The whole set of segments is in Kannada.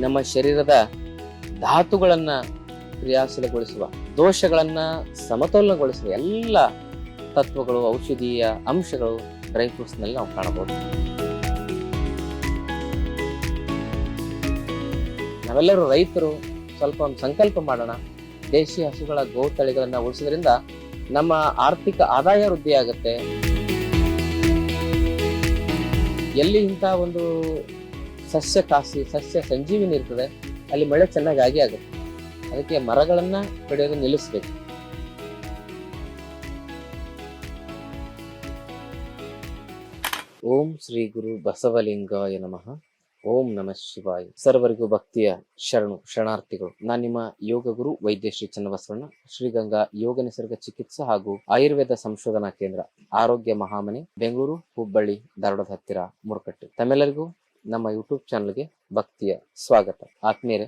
ನಮ್ಮ ಶರೀರದ ಧಾತುಗಳನ್ನ ಕ್ರಿಯಾಶೀಲಗೊಳಿಸುವ, ದೋಷಗಳನ್ನ ಸಮತೋಲನಗೊಳಿಸುವ ಎಲ್ಲ ತತ್ವಗಳು, ಔಷಧೀಯ ಅಂಶಗಳು ಡ್ರೈ ಫ್ರೂಟ್ಸ್ನಲ್ಲಿ ನಾವು ಕಾಣಬಹುದು. ನಾವೆಲ್ಲರೂ ರೈತರು ಸ್ವಲ್ಪ ಒಂದು ಸಂಕಲ್ಪ ಮಾಡೋಣ. ದೇಶಿ ಹಸುಗಳ ಗೋ ತಳಿಗಳನ್ನು ಉಳಿಸೋದ್ರಿಂದ ನಮ್ಮ ಆರ್ಥಿಕ ಆದಾಯ ವೃದ್ಧಿ ಆಗುತ್ತೆ ಎಲ್ಲಿ ಇಂಥ ಒಂದು ಸಸ್ಯ ಕಾಸಿ, ಸಸ್ಯ ಸಂಜೀವಿನಿ ಇರ್ತದೆ, ಅಲ್ಲಿ ಮಳೆ ಚೆನ್ನಾಗಿ ಆಗಿ ಆಗುತ್ತೆ. ಅದಕ್ಕೆ ಮರಗಳನ್ನ ಕಡಿಯೋದು ನಿಲ್ಲಿಸ್ಬೇಕು. ಓಂ ಶ್ರೀ ಗುರು ಬಸವಲಿಂಗಾಯ ನಮಃ. ಓಂ ನಮಃ ಶಿವಾಯ. ಸರ್ವರಿಗೂ ಭಕ್ತಿಯ ಶರಣು, ಶರಣಾರ್ಥಿಗಳು. ನಾನು ನಿಮ್ಮ ಯೋಗ ಗುರು ವೈದ್ಯ ಶ್ರೀ ಚನ್ನಬಸವಣ್ಣ, ಶ್ರೀಗಂಗಾ ಯೋಗ ನಿಸರ್ಗ ಚಿಕಿತ್ಸಾ ಹಾಗೂ ಆಯುರ್ವೇದ ಸಂಶೋಧನಾ ಕೇಂದ್ರ, ಆರೋಗ್ಯ ಮಹಾಮನೆ, ಬೆಂಗಳೂರು, ಹುಬ್ಬಳ್ಳಿ, ಧಾರವಾಡದ ಹತ್ತಿರ, ಮುರುಕಟ್ಟೆ. ತಮ್ಮೆಲ್ಲರಿಗೂ ನಮ್ಮ ಯೂಟ್ಯೂಬ್ ಚಾನಲ್ಗೆ ಭಕ್ತಿಯ ಸ್ವಾಗತ. ಆತ್ಮೀಯರೇ,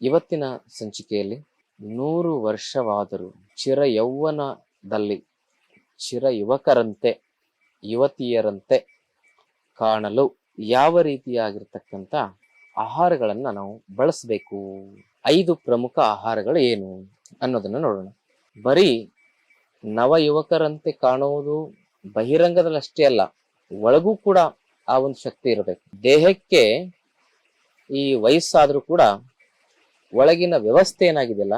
ಇವತ್ತಿನ ಸಂಚಿಕೆಯಲ್ಲಿ ನೂರು ವರ್ಷವಾದರೂ ಚಿರ ಯೌವನದಲ್ಲಿ, ಚಿರ ಯುವಕರಂತೆ, ಯುವತಿಯರಂತೆ ಕಾಣಲು ಯಾವ ರೀತಿಯಾಗಿರ್ತಕ್ಕಂಥ ಆಹಾರಗಳನ್ನು ನಾವು ಬಳಸಬೇಕು? ಐದು ಪ್ರಮುಖ ಆಹಾರಗಳು ಏನು ಅನ್ನೋದನ್ನು ನೋಡೋಣ. ಬರೀ ನವ ಯುವಕರಂತೆ ಕಾಣುವುದು ಬಹಿರಂಗದಲ್ಲಷ್ಟೇ ಅಲ್ಲ, ಒಳಗೂ ಕೂಡ ಆ ಒಂದು ಶಕ್ತಿ ಇರಬೇಕು. ದೇಹಕ್ಕೆ ಈ ವಯಸ್ಸಾದ್ರೂ ಕೂಡ ಒಳಗಿನ ವ್ಯವಸ್ಥೆ ಏನಾಗಿದೆಯಲ್ಲ,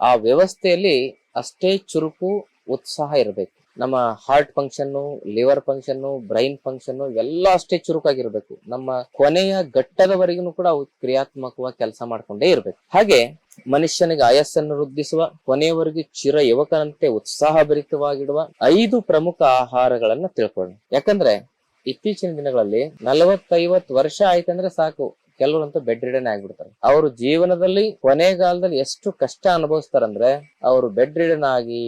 ಆ ವ್ಯವಸ್ಥೆಯಲ್ಲಿ ಅಷ್ಟೇ ಚುರುಕು ಉತ್ಸಾಹ ಇರಬೇಕು. ನಮ್ಮ ಹಾರ್ಟ್ ಫಂಕ್ಷನ್ನು ಲಿವರ್ ಫಂಕ್ಷನ್ನು ಬ್ರೈನ್ ಫಂಕ್ಷನ್ನು ಇವೆಲ್ಲ ಅಷ್ಟೇ ಚುರುಕಾಗಿರ್ಬೇಕು. ನಮ್ಮ ಕೊನೆಯ ಘಟ್ಟದವರೆಗೂ ಕೂಡ ಕ್ರಿಯಾತ್ಮಕವಾಗಿ ಕೆಲಸ ಮಾಡ್ಕೊಂಡೇ ಇರ್ಬೇಕು. ಹಾಗೆ ಮನುಷ್ಯನಿಗೆ ಆಯಸ್ಸನ್ನು ವೃದ್ಧಿಸುವ, ಕೊನೆಯವರೆಗೂ ಚಿರ ಯುವಕನಂತೆ ಉತ್ಸಾಹ ಭರಿತವಾಗಿಡುವ ಐದು ಪ್ರಮುಖ ಆಹಾರಗಳನ್ನ ತಿಳ್ಕೊಳ್ಳೋಣ. ಯಾಕಂದ್ರೆ ಇತ್ತೀಚಿನ ದಿನಗಳಲ್ಲಿ ನಲವತ್ತೈವತ್ ವರ್ಷ ಆಯ್ತಂದ್ರೆ ಸಾಕು. ಕೆಲವರಂತೂ ಬೆಡ್ ರಿಡನ್ ಆಗ್ಬಿಡ್ತಾರೆ. ಅವರು ಜೀವನದಲ್ಲಿ ಕೊನೆಗಾಲದಲ್ಲಿ ಎಷ್ಟು ಕಷ್ಟ ಅನುಭವಿಸ್ತಾರಂದ್ರೆ ಅವರು ಬೆಡ್ ರಿಡನ್ ಆಗಿ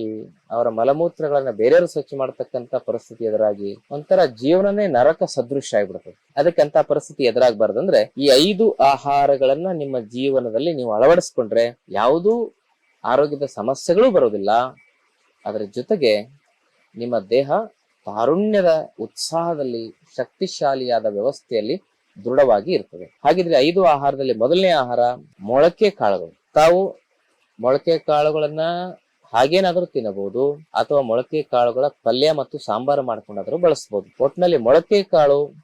ಅವರ ಮಲಮೂತ್ರಗಳನ್ನ ಬೇರೆಯವರು ಸ್ವಚ್ಛ ಮಾಡತಕ್ಕಂತ ಪರಿಸ್ಥಿತಿ ಎದುರಾಗಿ ಒಂಥರ ಜೀವನನೇ ನರಕ ಸದೃಶ ಆಗ್ಬಿಡ್ತದೆ ಅದಕ್ಕೆ ಅಂತ ಪರಿಸ್ಥಿತಿ ಎದುರಾಗಬಾರ್ದಂದ್ರೆ ಈ ಐದು ಆಹಾರಗಳನ್ನ ನಿಮ್ಮ ಜೀವನದಲ್ಲಿ ನೀವು ಅಳವಡಿಸ್ಕೊಂಡ್ರೆ ಯಾವುದೂ ಆರೋಗ್ಯದ ಸಮಸ್ಯೆಗಳು ಬರೋದಿಲ್ಲ. ಅದರ ಜೊತೆಗೆ ನಿಮ್ಮ ದೇಹ ತಾರುಣ್ಯದ ಉತ್ಸಾಹದಲ್ಲಿ ಶಕ್ತಿಶಾಲಿಯಾದ ವ್ಯವಸ್ಥೆಯಲ್ಲಿ ದೃಢವಾಗಿ ಇರ್ತದೆ. ಹಾಗಿದ್ರೆ ಐದು ಆಹಾರದಲ್ಲಿ ಮೊದಲನೇ ಆಹಾರ ಮೊಳಕೆ ಕಾಳುಗಳು. ತಾವು ಮೊಳಕೆ ಕಾಳುಗಳನ್ನ ಹಾಗೇನಾದ್ರೂ ತಿನ್ನಬಹುದು, ಅಥವಾ ಮೊಳಕೆ ಕಾಳುಗಳ ಪಲ್ಯ ಮತ್ತು ಸಾಂಬಾರು ಮಾಡ್ಕೊಂಡಾದ್ರೂ ಬಳಸಬಹುದು ಒಟ್ಟಿನಲ್ಲಿ ಮೊಳಕೆ ಕಾಳು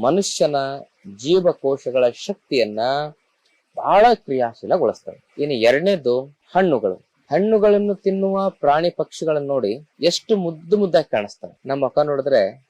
ಮನುಷ್ಯನ ಜೀವಕೋಶಗಳ ಶಕ್ತಿಯನ್ನ ಬಹಳ ಕ್ರಿಯಾಶೀಲಗೊಳಿಸ್ತವೆ ಇನ್ನು ಎರಡನೇದು ಹಣ್ಣುಗಳು. ಹಣ್ಣುಗಳನ್ನು ತಿನ್ನುವ ಪ್ರಾಣಿ ಪಕ್ಷಿಗಳನ್ನು ನೋಡಿ ಎಷ್ಟು ಮುದ್ದು ಮುದ್ದಾಗಿ ಕಾಣಿಸ್ತವೆ. ನಮ್ಮ ಮುಖ ನೋಡಿದ್ರೆ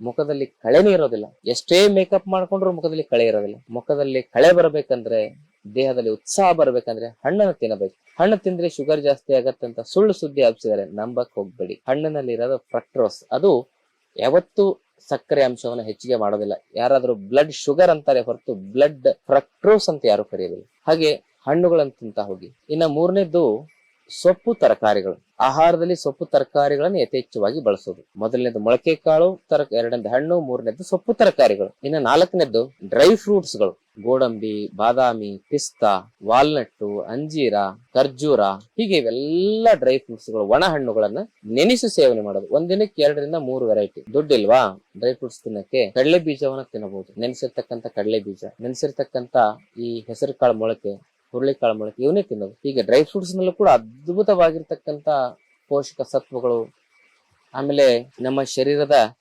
ಮುಖದಲ್ಲಿ ಕಳೆನೇ ಇರೋದಿಲ್ಲ. ಎಷ್ಟೇ ಮೇಕಪ್ ಮಾಡ್ಕೊಂಡ್ರು ಮುಖದಲ್ಲಿ ಕಳೆ ಇರೋದಿಲ್ಲ. ಮುಖದಲ್ಲಿ ಕಳೆ ಬರಬೇಕಂದ್ರೆ, ದೇಹದಲ್ಲಿ ಉತ್ಸಾಹ ಬರಬೇಕಂದ್ರೆ ಹಣ್ಣನ್ನು ತಿನ್ನಬೇಕು. ಹಣ್ಣು ತಿಂದ್ರೆ ಶುಗರ್ ಜಾಸ್ತಿ ಆಗತ್ತೆ ಅಂತ ಸುಳ್ಳು ಸುದ್ದಿ ಹಬ್ಸಿದ್ದಾರೆ ನಂಬಕ್ ಹೋಗ್ಬೇಡಿ. ಹಣ್ಣಿನಲ್ಲಿ ಇರೋದು ಫ್ರಕ್ಟ್ರೋಸ್ ಅದು ಯಾವತ್ತು ಸಕ್ಕರೆ ಅಂಶವನ್ನು ಹೆಚ್ಚಿಗೆ ಮಾಡೋದಿಲ್ಲ. ಯಾರಾದ್ರೂ ಬ್ಲಡ್ ಶುಗರ್ ಅಂತಾರೆ ಹೊರತು ಬ್ಲಡ್ ಫ್ರಕ್ಟ್ರೋಸ್ ಅಂತ ಯಾರು ಕರೆಯೋದಿಲ್ಲ. ಹಾಗೆ ಹಣ್ಣುಗಳನ್ನು ತಿಂತ ಹೋಗಿ. ಇನ್ನ ಮೂರನೇದ್ದು ಸೊಪ್ಪು ತರಕಾರಿಗಳು. ಆಹಾರದಲ್ಲಿ ಸೊಪ್ಪು ತರಕಾರಿಗಳನ್ನು ಯಥೇಚ್ಛವಾಗಿ ಬಳಸೋದು. ಮೊದಲನೇದು ಮೊಳಕೆ ಕಾಳು ತರ ಎರಡನೇದು ಹಣ್ಣು, ಮೂರನೇದು ಸೊಪ್ಪು ತರಕಾರಿಗಳು. ಇನ್ನು ನಾಲ್ಕನೇದು ಡ್ರೈ ಫ್ರೂಟ್ಸ್ಗಳು. ಗೋಡಂಬಿ, ಬಾದಾಮಿ, ಪಿಸ್ತಾ, ವಾಲ್ನಟ್ಟು, ಅಂಜೀರ, ಖರ್ಜೂರ ಹೀಗೆ ಇವೆಲ್ಲ ಡ್ರೈ ಫ್ರೂಟ್ಸ್ಗಳು, ಒಣ ಹಣ್ಣುಗಳನ್ನ ನೆನೆಸಿ ಸೇವನೆ ಮಾಡೋದು. ಒಂದಿನಕ್ಕೆ ಎರಡರಿಂದ ಮೂರು ವೆರೈಟಿ. ದುಡ್ಡಿಲ್ವಾ? ಡ್ರೈ ಫ್ರೂಟ್ಸ್ ತಿನ್ನಕ್ಕೆ ಕಡಲೆ ಬೀಜವನ್ನ ತಿನ್ನಬಹುದು. ನೆನೆಸಿರ್ತಕ್ಕಂಥ ಕಡಲೆ ಬೀಜ, ನೆನೆಸಿರ್ತಕ್ಕಂಥ ಈ ಹೆಸರು ಕಾಳು ಮೊಳಕೆ ಹುರುಳಿಕಾಳು ಮೊಳಕೆ ಇವನ್ನೇ ತಿನ್ನೋದು. ಹೀಗೆ ಡ್ರೈ ಫ್ರೂಟ್ಸ್ನಲ್ಲೂ ಕೂಡ ಅದ್ಭುತವಾಗಿರ್ತಕ್ಕಂಥ ಪೋಷಕ ಸತ್ವಗಳು, ಆಮೇಲೆ ನಮ್ಮ ಶರೀರದ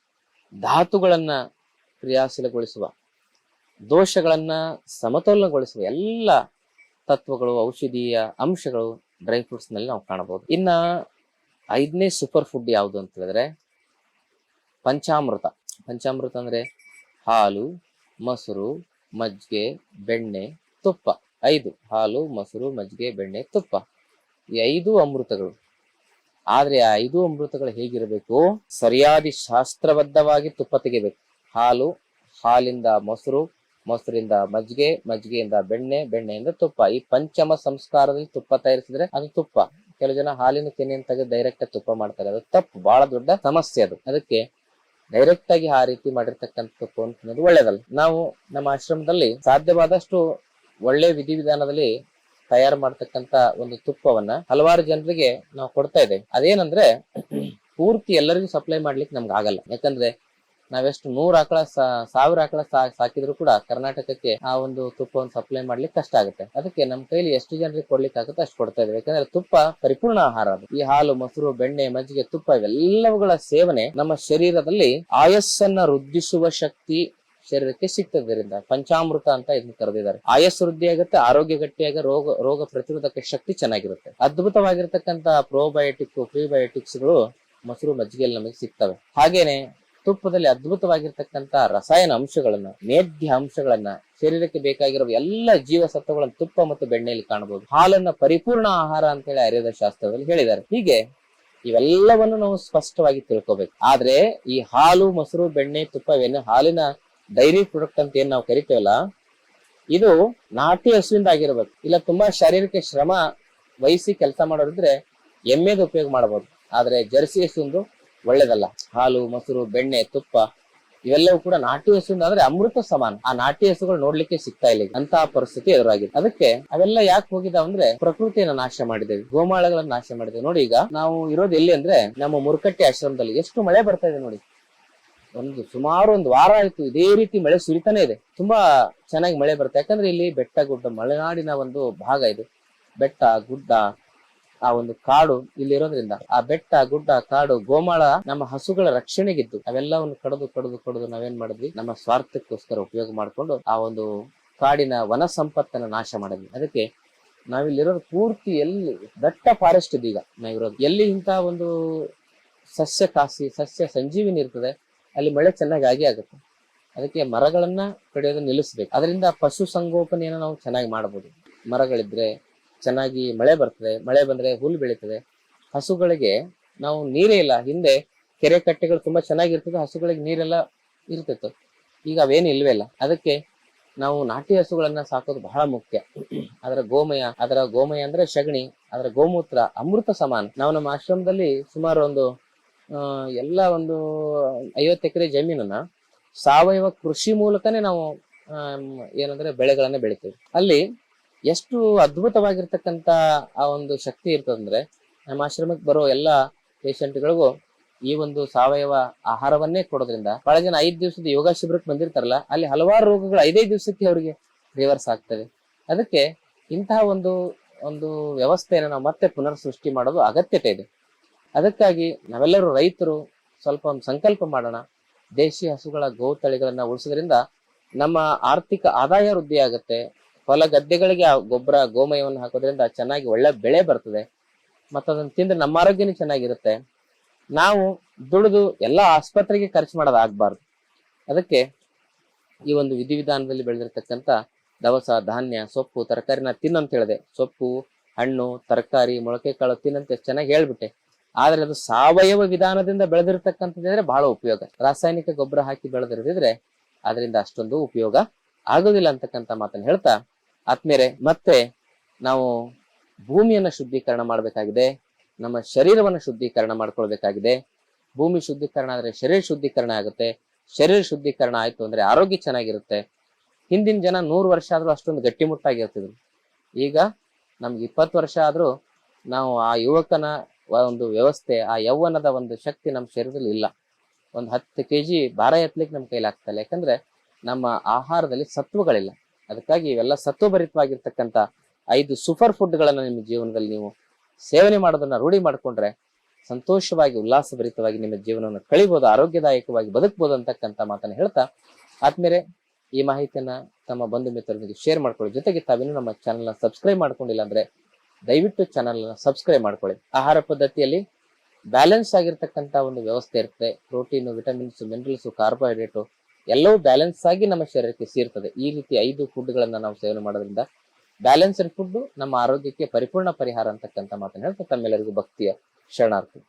ಧಾತುಗಳನ್ನ ಕ್ರಿಯಾಶೀಲಗೊಳಿಸುವ, ದೋಷಗಳನ್ನ ಸಮತೋಲನಗೊಳಿಸುವ ಎಲ್ಲ ತತ್ವಗಳು, ಔಷಧೀಯ ಅಂಶಗಳು ಡ್ರೈ ಫ್ರೂಟ್ಸ್ನಲ್ಲಿ ನಾವು ಕಾಣಬಹುದು. ಇನ್ನ ಐದನೇ ಸೂಪರ್ ಫುಡ್ ಯಾವುದು ಅಂತ ಹೇಳಿದ್ರೆ ಪಂಚಾಮೃತ. ಪಂಚಾಮೃತ ಅಂದ್ರೆ ಹಾಲು, ಮೊಸರು, ಮಜ್ಜಿಗೆ, ಬೆಣ್ಣೆ, ತುಪ್ಪ. ಐದು, ಹಾಲು, ಮೊಸರು, ಮಜ್ಜಿಗೆ, ಬೆಣ್ಣೆ, ತುಪ್ಪ. ಈ ಐದು ಅಮೃತಗಳು. ಆದ್ರೆ ಆ ಐದು ಅಮೃತಗಳು ಹೇಗಿರಬೇಕು? ಸರಿಯಾದ ಶಾಸ್ತ್ರಬದ್ಧವಾಗಿ ತುಪ್ಪ ತೆಗಿಬೇಕು. ಹಾಲು, ಹಾಲಿಂದ ಮೊಸರು, ಮೊಸರಿಂದ ಮಜ್ಜಿಗೆ, ಮಜ್ಜಿಗೆಯಿಂದ ಬೆಣ್ಣೆ, ಬೆಣ್ಣೆಯಿಂದ ತುಪ್ಪ. ಈ ಪಂಚಮ ಸಂಸ್ಕಾರದಲ್ಲಿ ತುಪ್ಪ ತಯಾರಿಸಿದ್ರೆ ಅದು ತುಪ್ಪ. ಕೆಲವು ಜನ ಹಾಲಿನ ಕೆನೆಯನ್ನು ತೆಗೆದು ಡೈರೆಕ್ಟ್ ತುಪ್ಪ ಮಾಡ್ತಾರೆ. ಅದು ತಪ್ಪು. ಬಹಳ ದೊಡ್ಡ ಸಮಸ್ಯೆ ಅದು. ಅದಕ್ಕೆ ಡೈರೆಕ್ಟ್ ಆಗಿ ಆ ರೀತಿ ಮಾಡಿರ್ತಕ್ಕಂಥ ತುಪ್ಪವನ್ನು ತಿನ್ನೋದು ಒಳ್ಳೇದಲ್ಲ. ನಾವು ನಮ್ಮ ಆಶ್ರಮದಲ್ಲಿ ಸಾಧ್ಯವಾದಷ್ಟು ಒಳ್ಳೆ ವಿಧಿವಿಧಾನದಲ್ಲಿ ತಯಾರು ಮಾಡ್ತಕ್ಕಂತ ಒಂದು ತುಪ್ಪವನ್ನ ಹಲವಾರು ಜನರಿಗೆ ನಾವು ಕೊಡ್ತಾ ಇದ್ದೇವೆ. ಅದೇನಂದ್ರೆ, ಪೂರ್ತಿ ಎಲ್ಲರಿಗೂ ಸಪ್ಲೈ ಮಾಡ್ಲಿಕ್ಕೆ ನಮ್ಗೆ ಆಗಲ್ಲ. ಯಾಕಂದ್ರೆ, ನಾವೆಷ್ಟು ನೂರ್ ಆಕಳ ಸಾವಿರ ಆಕಳ ಸಾಕಿದ್ರು ಕೂಡ ಕರ್ನಾಟಕಕ್ಕೆ ಆ ಒಂದು ತುಪ್ಪವನ್ನು ಸಪ್ಲೈ ಮಾಡ್ಲಿಕ್ಕೆ ಕಷ್ಟ ಆಗುತ್ತೆ. ಅದಕ್ಕೆ ನಮ್ಮ ಕೈಲಿ ಎಷ್ಟು ಜನರಿಗೆ ಕೊಡ್ಲಿಕ್ಕೆ ಆಗುತ್ತೆ ಅಷ್ಟು ಕೊಡ್ತಾ ಇದ್ದೇವೆ. ಯಾಕಂದ್ರೆ, ತುಪ್ಪ ಪರಿಪೂರ್ಣ ಆಹಾರ ಅದು. ಈ ಹಾಲು, ಮೊಸರು, ಬೆಣ್ಣೆ, ಮಜ್ಜಿಗೆ, ತುಪ್ಪ ಇವೆಲ್ಲವುಗಳ ಸೇವನೆ ನಮ್ಮ ಶರೀರದಲ್ಲಿ ಆಯಸ್ಸನ್ನ ವೃದ್ಧಿಸುವ ಶಕ್ತಿ ಶರೀರಕ್ಕೆ ಸಿಗ್ತದ್ರಿಂದ ಪಂಚಾಮೃತ ಅಂತ ಇದನ್ನ ಕರೆದಿದ್ದಾರೆ. ಆಯಸ್ ವೃದ್ಧಿ ಆಗುತ್ತೆ ಆರೋಗ್ಯ ಗಟ್ಟಿಯಾಗ ರೋಗ ರೋಗ ಪ್ರತಿರೋಧಕ ಶಕ್ತಿ ಚೆನ್ನಾಗಿರುತ್ತೆ. ಅದ್ಭುತವಾಗಿರ್ತಕ್ಕಂತ ಪ್ರೋಬಯೋಟಿಕ್ ಪ್ರಿಬಯೋಟಿಕ್ಸ್ಗಳು ಮೊಸರು ಮಜ್ಜಿಗೆಯಲ್ಲಿ ನಮಗೆ ಸಿಗ್ತವೆ. ಹಾಗೇನೆ ತುಪ್ಪದಲ್ಲಿ ಅದ್ಭುತವಾಗಿರ್ತಕ್ಕಂತ ರಸಾಯನ ಅಂಶಗಳನ್ನ ನೇದ್ಯ ಅಂಶಗಳನ್ನ, ಶರೀರಕ್ಕೆ ಬೇಕಾಗಿರುವ ಎಲ್ಲ ಜೀವಸತ್ವಗಳನ್ನ ತುಪ್ಪ ಮತ್ತು ಬೆಣ್ಣೆಯಲ್ಲಿ ಕಾಣಬಹುದು. ಹಾಲನ್ನ ಪರಿಪೂರ್ಣ ಆಹಾರ ಅಂತ ಹೇಳಿ ಆಯುರ್ವೇದ ಶಾಸ್ತ್ರದಲ್ಲಿ ಹೇಳಿದ್ದಾರೆ. ಹೀಗೆ ಇವೆಲ್ಲವನ್ನು ನಾವು ಸ್ಪಷ್ಟವಾಗಿ ತಿಳ್ಕೋಬೇಕು. ಆದ್ರೆ ಈ ಹಾಲು, ಮೊಸರು, ಬೆಣ್ಣೆ, ತುಪ್ಪ ಹಾಲಿನ ಡೈರಿ ಪ್ರೊಡಕ್ಟ್ ಅಂತ ಏನ್ ನಾವು ಕರಿತೇವಲ್ಲ, ಇದು ನಾಟಿ ಹಸುವಿಂದ ಆಗಿರ್ಬೇಕು. ಇಲ್ಲ, ತುಂಬಾ ಶಾರೀರಿಕ ಶ್ರಮ ವಹಿಸಿ ಕೆಲಸ ಮಾಡೋರಿದ್ರೆ ಎಮ್ಮೆದು ಉಪಯೋಗ ಮಾಡಬಹುದು ಆದ್ರೆ ಜರ್ಸಿ ಹಸುವಿಂದು ಒಳ್ಳೇದಲ್ಲ. ಹಾಲು, ಮೊಸರು, ಬೆಣ್ಣೆ, ತುಪ್ಪ, ಇವೆಲ್ಲವೂ ಕೂಡ ನಾಟಿ ಹಸುವಿಂದ ಅಂದ್ರೆ ಅಮೃತ ಸಮಾನ. ಆ ನಾಟಿ ಹಸುಗಳು ನೋಡ್ಲಿಕ್ಕೆ ಸಿಗ್ತಾ ಇಲ್ಲ ಅಂತ ಪರಿಸ್ಥಿತಿ ಎದುರಾಗಿದೆ. ಅದಕ್ಕೆ ಅವೆಲ್ಲ ಯಾಕೆ ಹೋಗಿದಾವ ಅಂದ್ರೆ ಪ್ರಕೃತಿಯನ್ನ ನಾಶ ಮಾಡಿದ್ದೇವೆ ಗೋಮಾಳಗಳನ್ನ ನಾಶ ಮಾಡಿದ್ದೇವೆ ನೋಡಿ ಈಗ ನಾವು ಇರೋದು ಎಲ್ಲಿ ಅಂದ್ರೆ ನಮ್ಮ ಮುರುಕಟ್ಟೆ ಆಶ್ರಮದಲ್ಲಿ. ಎಷ್ಟು ಮಳೆ ಬರ್ತಾ ಇದೆ ನೋಡಿ. ಒಂದು ಸುಮಾರು ಒಂದು ವಾರ ಆಯ್ತು, ಇದೇ ರೀತಿ ಮಳೆ ಸುರಿತಾನೆ ಇದೆ. ತುಂಬಾ ಚೆನ್ನಾಗಿ ಮಳೆ ಬರುತ್ತೆ. ಯಾಕಂದ್ರೆ ಇಲ್ಲಿ ಬೆಟ್ಟ ಗುಡ್ಡ ಮಲೆನಾಡಿನ ಒಂದು ಭಾಗ ಇದು. ಬೆಟ್ಟ, ಗುಡ್ಡ, ಆ ಒಂದು ಕಾಡು ಇಲ್ಲಿ ಇರೋದ್ರಿಂದ ಆ ಬೆಟ್ಟ, ಗುಡ್ಡ, ಕಾಡು, ಗೋಮಾಳ ನಮ್ಮ ಹಸುಗಳ ರಕ್ಷಣೆಗಿದ್ದು. ಅವೆಲ್ಲವನ್ನು ಕಡಿದು ಕಡಿದು ಕಡಿದು ನಾವೇನ್ ಮಾಡಿದ್ವಿ? ನಮ್ಮ ಸ್ವಾರ್ಥಕ್ಕೋಸ್ಕರ ಉಪಯೋಗ ಮಾಡಿಕೊಂಡು ಆ ಒಂದು ಕಾಡಿನ ವನ ಸಂಪತ್ತನ್ನ ನಾಶ ಮಾಡಿದ್ವಿ. ಅದಕ್ಕೆ ನಾವಿಲ್ಲಿರೋದು ಪೂರ್ತಿ ಎಲ್ಲಿ, ದಟ್ಟ ಫಾರೆಸ್ಟ್ ಇದೀಗ ನಾವಿರೋದು. ಎಲ್ಲಿ ಇಂತಹ ಒಂದು ಸಸ್ಯ ಕಾಸಿ ಸಸ್ಯ ಸಂಜೀವಿನಿ ಇರ್ತದೆ ಅಲ್ಲಿ ಮಳೆ ಚೆನ್ನಾಗಿ ಆಗಿ ಆಗುತ್ತೆ. ಅದಕ್ಕೆ ಮರಗಳನ್ನ ಕಡಿಯೋದನ್ನ ನಿಲ್ಲಿಸ್ಬೇಕು. ಅದರಿಂದ ಪಶು ಸಂಗೋಪನೆಯನ್ನ ನಾವು ಚೆನ್ನಾಗಿ ಮಾಡಬಹುದು ಮರಗಳಿದ್ರೆ ಚೆನ್ನಾಗಿ ಮಳೆ ಬರ್ತದೆ, ಮಳೆ ಬಂದ್ರೆ ಹುಲ್ಲು ಬೆಳೀತದೆ. ಹಸುಗಳಿಗೆ ನಾವು ನೀರೇ ಇಲ್ಲ. ಹಿಂದೆ ಕೆರೆ ಕಟ್ಟೆಗಳು ತುಂಬಾ ಚೆನ್ನಾಗಿರ್ತದೆ, ಹಸುಗಳಿಗೆ ನೀರೆಲ್ಲ ಇರ್ತಿತ್ತು ಈಗ ಅವೇನು ಇಲ್ವೇ ಇಲ್ಲ. ಅದಕ್ಕೆ ನಾವು ನಾಟಿ ಹಸುಗಳನ್ನ ಸಾಕೋದು ಬಹಳ ಮುಖ್ಯ. ಅದರ ಗೋಮಯ ಅದರ ಗೋಮಯ ಅಂದ್ರೆ ಸಗಣಿ ಅದರ ಗೋಮೂತ್ರ, ಅಮೃತ ಸಮಾನ. ನಾವು ನಮ್ಮ ಆಶ್ರಮದಲ್ಲಿ ಸುಮಾರು ಒಂದು ಎಲ್ಲ ಒಂದು ಐವತ್ತು ಎಕರೆ ಜಮೀನನ್ನ ಸಾವಯವ ಕೃಷಿ ಮೂಲಕನೇ ನಾವು ಏನಂದ್ರೆ ಬೆಳೆಗಳನ್ನ ಬೆಳಿತೀವಿ. ಅಲ್ಲಿ ಎಷ್ಟು ಅದ್ಭುತವಾಗಿರ್ತಕ್ಕಂತ ಆ ಒಂದು ಶಕ್ತಿ ಇರ್ತದಂದ್ರೆ ನಮ್ಮ ಆಶ್ರಮಕ್ಕೆ ಬರೋ ಎಲ್ಲ ಪೇಷಂಟ್ಗಳಿಗೂ ಈ ಒಂದು ಸಾವಯವ ಆಹಾರವನ್ನೇ ಕೊಡೋದ್ರಿಂದ ಬಹಳ ಜನ ಐದು ದಿವಸದ ಯೋಗ ಶಿಬಿರಕ್ಕೆ ಬಂದಿರ್ತಾರಲ್ಲ, ಅಲ್ಲಿ ಹಲವಾರು ರೋಗಗಳು ಐದೈದು ದಿವಸಕ್ಕೆ ಅವರಿಗೆ ರಿವರ್ಸ್ ಆಗ್ತದೆ. ಅದಕ್ಕೆ ಇಂತಹ ಒಂದು ಒಂದು ವ್ಯವಸ್ಥೆಯನ್ನು ನಾವು ಮತ್ತೆ ಪುನರ್ ಸೃಷ್ಟಿ ಮಾಡೋದು ಅಗತ್ಯತೆ ಇದೆ. ಅದಕ್ಕಾಗಿ ನಾವೆಲ್ಲರೂ ರೈತರು ಸ್ವಲ್ಪ ಒಂದು ಸಂಕಲ್ಪ ಮಾಡೋಣ. ದೇಶಿ ಹಸುಗಳ ಗೋ ತಳಿಗಳನ್ನ ಉಳಿಸೋದ್ರಿಂದ ನಮ್ಮ ಆರ್ಥಿಕ ಆದಾಯ ವೃದ್ಧಿ ಆಗುತ್ತೆ. ಹೊಲ ಗದ್ದೆಗಳಿಗೆ ಆ ಗೊಬ್ಬರ, ಗೋಮಯವನ್ನು ಹಾಕೋದ್ರಿಂದ ಚೆನ್ನಾಗಿ ಒಳ್ಳೆ ಬೆಳೆ ಬರ್ತದೆ. ಮತ್ತು ಅದನ್ನು ತಿಂದ್ರೆ ನಮ್ಮ ಆರೋಗ್ಯನೂ ಚೆನ್ನಾಗಿರುತ್ತೆ. ನಾವು ದುಡಿದು ಎಲ್ಲ ಆಸ್ಪತ್ರೆಗೆ ಖರ್ಚು ಮಾಡೋದಾಗಬಾರ್ದು ಅದಕ್ಕೆ ಈ ಒಂದು ವಿಧಿವಿಧಾನದಲ್ಲಿ ಬೆಳೆದಿರ್ತಕ್ಕಂಥ ದವಸ, ಧಾನ್ಯ, ಸೊಪ್ಪು, ತರಕಾರಿನ ತಿನ್ನಂತ ಹೇಳಿದೆ. ಸೊಪ್ಪು, ಹಣ್ಣು, ತರಕಾರಿ ಮೊಳಕೆ ಕಾಳು ತಿನ್ನಂತೆ ಚೆನ್ನಾಗಿ ಹೇಳ್ಬಿಟ್ಟೆ. ಆದ್ರೆ ಅದು ಸಾವಯವ ವಿಧಾನದಿಂದ ಬೆಳೆದಿರ್ತಕ್ಕಂಥದ್ದಿದ್ರೆ ಬಹಳ ಉಪಯೋಗ. ರಾಸಾಯನಿಕ ಗೊಬ್ಬರ ಹಾಕಿ ಬೆಳೆದಿರದಿದ್ರೆ ಅದರಿಂದ ಅಷ್ಟೊಂದು ಉಪಯೋಗ ಆಗೋದಿಲ್ಲ ಅಂತಕ್ಕಂಥ ಮಾತನ್ನ ಹೇಳ್ತಾ ಆತ್ಮೇರೆ ಮತ್ತೆ ನಾವು ಭೂಮಿಯನ್ನ ಶುದ್ಧೀಕರಣ ಮಾಡಬೇಕಾಗಿದೆ, ನಮ್ಮ ಶರೀರವನ್ನು ಶುದ್ಧೀಕರಣ ಮಾಡ್ಕೊಳ್ಬೇಕಾಗಿದೆ. ಭೂಮಿ ಶುದ್ಧೀಕರಣ ಆದ್ರೆ ಶರೀರ ಶುದ್ಧೀಕರಣ ಆಗುತ್ತೆ. ಶರೀರ ಶುದ್ಧೀಕರಣ ಆಯ್ತು ಅಂದ್ರೆ ಆರೋಗ್ಯ ಚೆನ್ನಾಗಿರುತ್ತೆ. ಹಿಂದಿನ ಜನ ನೂರು ವರ್ಷ ಆದ್ರೂ ಅಷ್ಟೊಂದು ಗಟ್ಟಿಮುಟ್ಟಾಗಿರ್ತಿದ್ರು ಈಗ ನಮ್ಗೆ ಇಪ್ಪತ್ತು ವರ್ಷ ಆದ್ರೂ ನಾವು ಆ ಯುವಕನ ಒಂದು ವ್ಯವಸ್ಥೆ, ಆ ಯೌವನದ ಒಂದು ಶಕ್ತಿ ನಮ್ಮ ಶರೀರದಲ್ಲಿ ಇಲ್ಲ. ಒಂದು ಹತ್ತು ಕೆ ಜಿ ಭಾರ ಎತ್ತಲಿಕ್ಕೆ ನಮ್ಮ ಕೈಲಿ ಆಗ್ತಲ್ಲ ಯಾಕಂದ್ರೆ ನಮ್ಮ ಆಹಾರದಲ್ಲಿ ಸತ್ವಗಳಿಲ್ಲ. ಅದಕ್ಕಾಗಿ ಇವೆಲ್ಲ ಸತ್ವಭರಿತವಾಗಿರ್ತಕ್ಕಂಥ ಐದು ಸೂಪರ್ ಫುಡ್ಗಳನ್ನು ನಿಮ್ಮ ಜೀವನದಲ್ಲಿ ನೀವು ಸೇವನೆ ಮಾಡೋದನ್ನ ರೂಢಿ ಮಾಡಿಕೊಂಡ್ರೆ ಸಂತೋಷವಾಗಿ, ಉಲ್ಲಾಸಭರಿತವಾಗಿ ನಿಮ್ಮ ಜೀವನವನ್ನು ಕಳಿಬಹುದು ಆರೋಗ್ಯದಾಯಕವಾಗಿ ಬದುಕಬಹುದು ಅಂತಕ್ಕಂಥ ಮಾತನ್ನು ಹೇಳ್ತಾ, ಆದ್ಮೇಲೆ ಈ ಮಾಹಿತಿಯನ್ನ ತಮ್ಮ ಬಂಧು ಮಿತ್ರರೊಂದಿಗೆ ಶೇರ್ ಮಾಡ್ಕೊಳ್ಳಿ ಜೊತೆಗೆ ತಾವೇನು ನಮ್ಮ ಚಾನೆಲ್ನ ಸಬ್ಸ್ಕ್ರೈಬ್ ಮಾಡ್ಕೊಂಡಿಲ್ಲ ಅಂದ್ರೆ ದಯವಿಟ್ಟು ಚಾನೆಲ್ ಸಬ್ಸ್ಕ್ರೈಬ್ ಮಾಡ್ಕೊಳ್ಳಿ. ಆಹಾರ ಪದ್ಧತಿಯಲ್ಲಿ ಬ್ಯಾಲೆನ್ಸ್ ಆಗಿರ್ತಕ್ಕಂಥ ಒಂದು ವ್ಯವಸ್ಥೆ ಇರುತ್ತೆ ಪ್ರೋಟೀನ್ ವಿಟಮಿನ್ಸ್ ಮಿನರಲ್ಸ್ ಕಾರ್ಬೋಹೈಡ್ರೇಟು ಎಲ್ಲವೂ ಬ್ಯಾಲೆನ್ಸ್ ಆಗಿ ನಮ್ಮ ಶರೀರಕ್ಕೆ ಸೇರ್ತದೆ. ಈ ರೀತಿ ಐದು ಫುಡ್ಗಳನ್ನು ನಾವು ಸೇವನೆ ಮಾಡೋದ್ರಿಂದ ಬ್ಯಾಲೆನ್ಸ್ಡ್ ಫುಡ್ ನಮ್ಮ ಆರೋಗ್ಯಕ್ಕೆ ಪರಿಪೂರ್ಣ ಪರಿಹಾರ ಅಂತಕ್ಕಂಥ ಮಾತನ್ನ ಹೇಳ್ತಾ ತಮ್ಮೆಲ್ಲರಿಗೂ ಭಕ್ತಿಯ ಶರಣಾರ್ಥಿ.